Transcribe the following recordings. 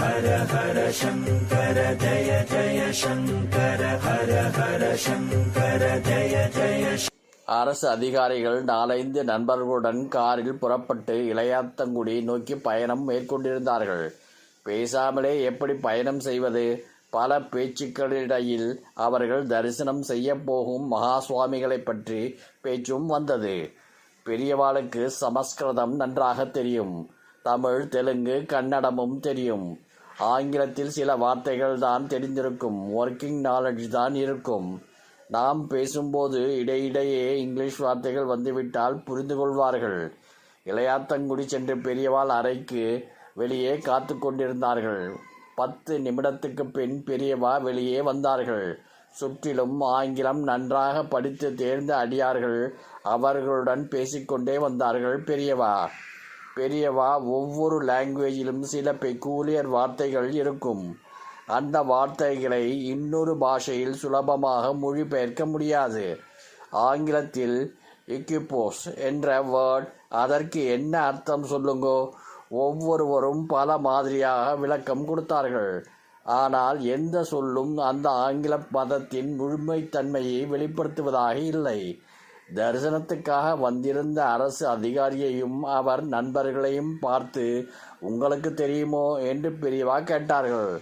ஹர ஹர சங்கர ஜய ஜய சங்கர ஹர ஹர சங்கர ஜய ஜய அரசு அதிகாரிகள் நாலைந்து நண்பர்களுடன் காரில் புறப்பட்டு இளையாத்தங்குடி நோக்கி பயணம் மேற்கொண்டிருந்தார்கள். பேசாமலே எப்படி பயணம் செய்வது? பல பேச்சுக்களிடையில் அவர்கள் தரிசனம் செய்ய போகும் மகா சுவாமிகளைப் பற்றி பேச்சும் வந்தது. பெரியவாளுக்கு சமஸ்கிருதம் நன்றாக தெரியும். தமிழ் தெலுங்கு கன்னடமும் தெரியும். ஆங்கிலத்தில் சில வார்த்தைகள் தான் தெரிந்திருக்கும். ஒர்க்கிங் நாலேஜ் தான் இருக்கும். நாம் பேசும்போது இடையிடையே இங்கிலீஷ் வார்த்தைகள் வந்துவிட்டால் புரிந்து கொள்வார்கள் இளையாத்தங்குடி சென்று பெரியவாள் அறைக்கு வெளியே காத்து கொண்டிருந்தார்கள். பத்து நிமிடத்துக்கு பின் பெரியவா வெளியே வந்தார்கள். சுற்றிலும் ஆங்கிலம் நன்றாக படித்து தேர்ந்த அடியார்கள். அவர்களுடன் பேசிக்கொண்டே வந்தார்கள் பெரியவா. பெரியவா ஒவ்வொரு லாங்குவேஜிலும் சில பெக்கூலியர் வார்த்தைகள் இருக்கும். அந்த வார்த்தைகளை இன்னொரு பாஷையில் சுலபமாக மொழிபெயர்க்க முடியாது. ஆங்கிலத்தில் இக்யூபோஸ் என்ற வேர்ட் அதற்கு என்ன அர்த்தம் சொல்லுங்கோ? ஒவ்வொருவரும் பல மாதிரியாக விளக்கம் கொடுத்தார்கள். ஆனால் எந்த சொல்லும் அந்த ஆங்கில மதத்தின் முழுமைத்தன்மையை வெளிப்படுத்துவதாக இல்லை. தரிசனத்துக்காக வந்திருந்த அரசு அதிகாரியையும் அவர் நண்பர்களையும் பார்த்து உங்களுக்கு தெரியுமோ? என்று பெரியவா கேட்டார்கள்.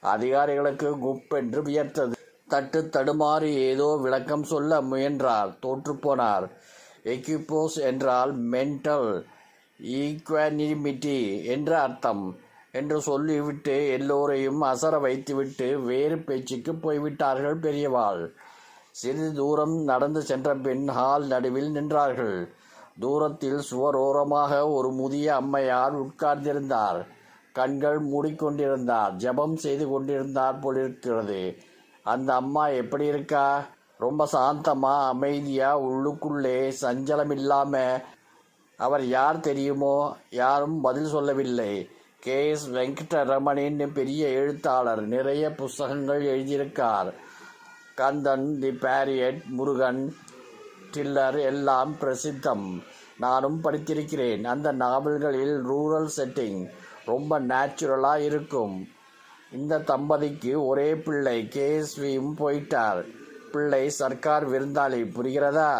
அதிகாரிகளுக்கு குப்பென்று வியர்த்தது. தட்டு தடுமாறி ஏதோ விளக்கம் சொல்ல முயன்றார். தோற்றுப்போனார் எக்யூபோஸ் என்றால் மென்டல் ஈக்வானிமிட்டி என்ற அர்த்தம் என்று சொல்லிவிட்டு எல்லோரையும் அசர வைத்துவிட்டு வேறு பேச்சுக்கு போய்விட்டார்கள் பெரியவாள். சிறிது தூரம் நடந்து சென்ற பெண் ஹால் நடுவில் நின்றார்கள். தூரத்தில் சுவரோரமாக ஒரு முதிய அம்மையார் உட்கார்ந்திருந்தார். கண்கள் மூடிக்கொண்டிருந்தார். ஜெபம் செய்து கொண்டிருந்தார் போலிருக்கிறது. அந்த அம்மா எப்படி இருக்கா? ரொம்ப சாந்தமா அமைதியா. உள்ளுக்குள்ளே சஞ்சலம் இல்லாம அவர் யார் தெரியுமோ? யாரும் பதில் சொல்லவில்லை. கே. எஸ். வெங்கடரமணின் பெரிய எழுத்தாளர். நிறைய புஸ்தகங்கள் எழுதியிருக்கார். Kandan the patriot Murugan tiller எல்லாம் பிரசித்தம். நானும் படித்திருக்கிறேன். அந்த நாவல்களில் ரூரல் செட்டிங் ரொம்ப நேச்சுரலாக இருக்கும். இந்த தம்பதிக்கு ஒரே பிள்ளை கேஎஸ்வியும் போயிட்டார் பிள்ளை சர்க்கார் விருந்தாளி புரிகிறதா?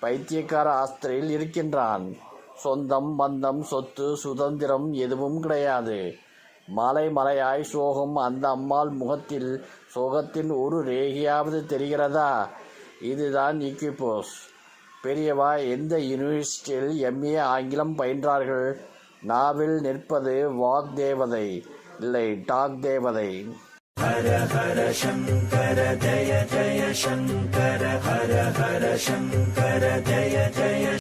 பைத்தியக்கார ஆஸ்திரியில் இருக்கின்றான். சொந்தம் பந்தம் சொத்து சுதந்திரம் எதுவும் கிடையாது. மலை மலையாய் சோகம் அந்த அம்மாள் முகத்தில் சோகத்தின் ஒரு ரேகையாவது தெரிகிறதா? இதுதான் இக்விபோஸ் பெரியவா எந்த யூனிவர்சிட்டியில் எம்ஏ ஆங்கிலம் பயின்றார்கள்? நாவில் நிற்பது வாக் தேவதை இல்லை டாக் தேவதை ஹர ஹர சங்கர ஜய ஜய சங்கர ஹர ஹர சங்கர ஜய ஜய